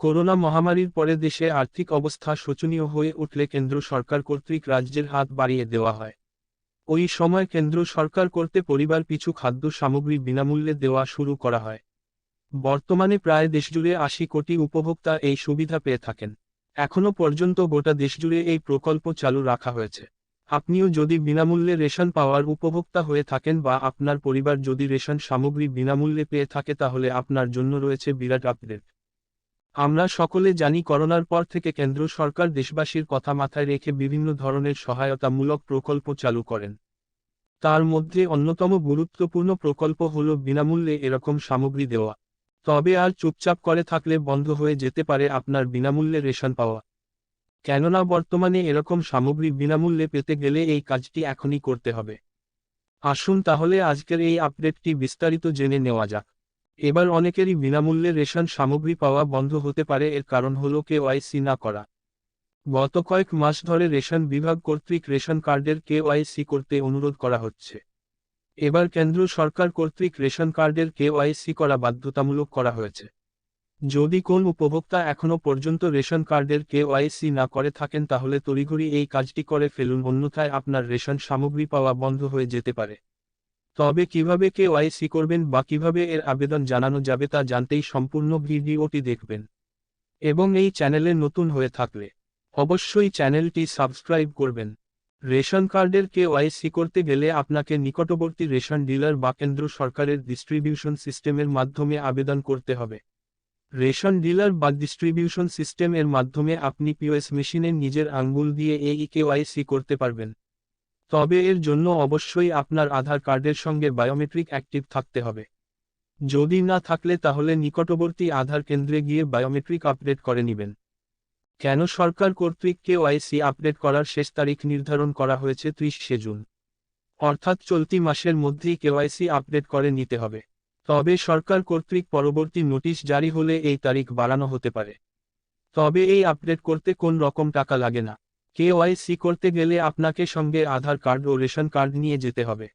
Corona মহামারীর পরে দেশে আর্থিক অবস্থা শোচনীয় হয়ে উঠলে কেন্দ্র সরকার কর্তৃক রাজ্যের হাত বাড়িয়ে দেওয়া হয়। ওই সময় কেন্দ্র সরকার করতে পরিবার পিছু খাদ্য সামগ্রী বিনামূল্যে দেওয়া শুরু করা হয়। বর্তমানে প্রায় দেশজুড়ে আশি কোটি উপভোক্তা এই সুবিধা পেয়ে থাকেন। এখনও পর্যন্ত গোটা দেশজুড়ে এই প্রকল্প চালু রাখা হয়েছে। আপনিও যদি বিনামূল্যে রেশন পাওয়ার উপভোক্তা হয়ে থাকেন বা আপনার পরিবার যদি রেশন সামগ্রী বিনামূল্যে পেয়ে থাকে তাহলে আপনার জন্য রয়েছে বিরাট আপডেট। আমরা সকলে জানি করোনার পর থেকে কেন্দ্র সরকার দেশবাসীর কথা মাথায় রেখে বিভিন্ন ধরনের সহায়তামূলক প্রকল্প চালু করেন। তার মধ্যে অন্যতম গুরুত্বপূর্ণ প্রকল্প হল বিনামূল্যে এরকম সামগ্রী দেওয়া। তবে আর চুপচাপ করে থাকলে বন্ধ হয়ে যেতে পারে আপনার বিনামূল্যে রেশন পাওয়া। কেননা বর্তমানে এরকম সামগ্রী বিনামূল্যে পেতে গেলে এই কাজটি এখনই করতে হবে। আসুন তাহলে আজকের এই আপডেটটি বিস্তারিত জেনে নেওয়া যাক। এবার অনেকেরই বিনামূল্যে রেশন সামগ্রী পাওয়া বন্ধ হতে পারে, এর কারণ হল কেওয়াইসি না করা। গত কয়েক মাস ধরে রেশন বিভাগ কর্তৃক রেশন কার্ডের কেওয়াইসি করতে অনুরোধ করা হচ্ছে। এবার কেন্দ্র সরকার কর্তৃক রেশন কার্ডের কেওয়াইসি করা বাধ্যতামূলক করা হয়েছে। যদি কোন উপভোক্তা এখনও পর্যন্ত রেশন কার্ডের কেওয়াইসি না করে থাকেন, তাহলে তড়িঘড়ি এই কাজটি করে ফেলুন, অন্যথায় আপনার রেশন সামগ্রী পাওয়া বন্ধ হয়ে যেতে পারে। তবে কীভাবে কেওয়াইসি করবেন বা কীভাবে এর আবেদন জানানো যাবে তা জানতেই সম্পূর্ণ ভিডিওটি দেখবেন। এবং এই চ্যানেলে নতুন হয়ে থাকলে অবশ্যই চ্যানেলটি সাবস্ক্রাইব করবেন। রেশন কার্ডের কে কেওয়াইসি করতে গেলে আপনাকে নিকটবর্তী রেশন ডিলার বা কেন্দ্র সরকারের ডিস্ট্রিবিউশন সিস্টেমের মাধ্যমে আবেদন করতে হবে। রেশন ডিলার বা ডিস্ট্রিবিউশন সিস্টেম এর মাধ্যমে আপনি পিওএস মেশিনে নিজের আঙ্গুল দিয়ে এই কেওয়াইসি করতে পারবেন। তবে এর জন্য অবশ্যই আপনার আধার কার্ডের সঙ্গে বায়োমেট্রিক অ্যাক্টিভ থাকতে হবে। যদি না থাকলে তাহলে নিকটবর্তী আধার কেন্দ্রে গিয়ে বায়োমেট্রিক আপডেট করে নেবেন। কেন সরকার কর্তৃক কেওয়াইসি আপডেট করার শেষ তারিখ নির্ধারণ করা হয়েছে ত্রিশে জুন। অর্থাৎ চলতি মাসের মধ্যেই কেওয়াইসি আপডেট করে নিতে হবে। তবে সরকার কর্তৃক পরবর্তী নোটিশ জারি হলে এই তারিখ বাড়ানো হতে পারে। তবে এই আপডেট করতে কোন রকম টাকা লাগে না। কেওয়াইসি করতে গেলে আপনাকে সঙ্গে আধার কার্ড ও রেশন কার্ড নিয়ে যেতে হবে।